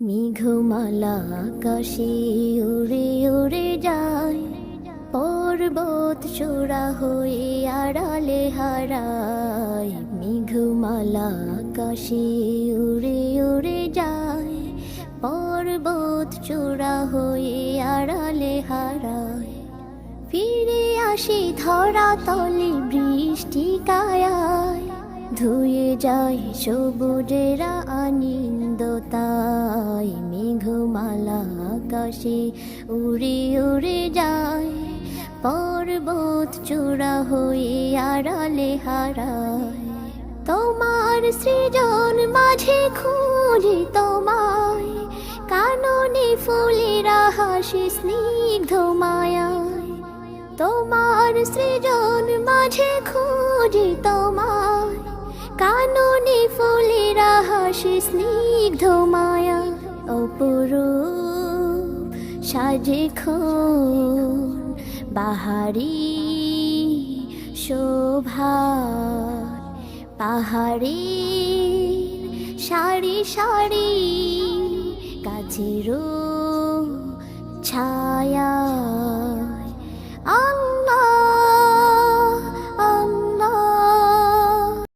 মেঘমালা আকাশে উড়ে উড়ে যায়। পর্বত চূড়া হয়ে আড়ালে হারায়। মেঘমালা আকাশে উড়ে উড়ে যায়। পর্বত চূড়া হয়ে আড়ালে হারায়। ফিরে আসি ধরা তলে বৃষ্টি কায়ায়। ধুয়ে যায় সবুজেরা আনন্দ আকাশে উড়ে উড়ে যায়। পর্বত চূড়া হয়ে আড়ালে হারায়। তোমার সৃজন মাঝে খুঁজি তোমায়। কাননে ফুলেরা হাসি স্নিগ্ধ মায়ায়। তোমার সৃজন মাঝে খুঁজি তোমায়। কাননে ফুলেরা হাসি স্নিগ্ধ মায়া অপরূপ সাজে খন বাহারি শোভা পাহাড়ি সারি সারি কাছেরও ছায়া।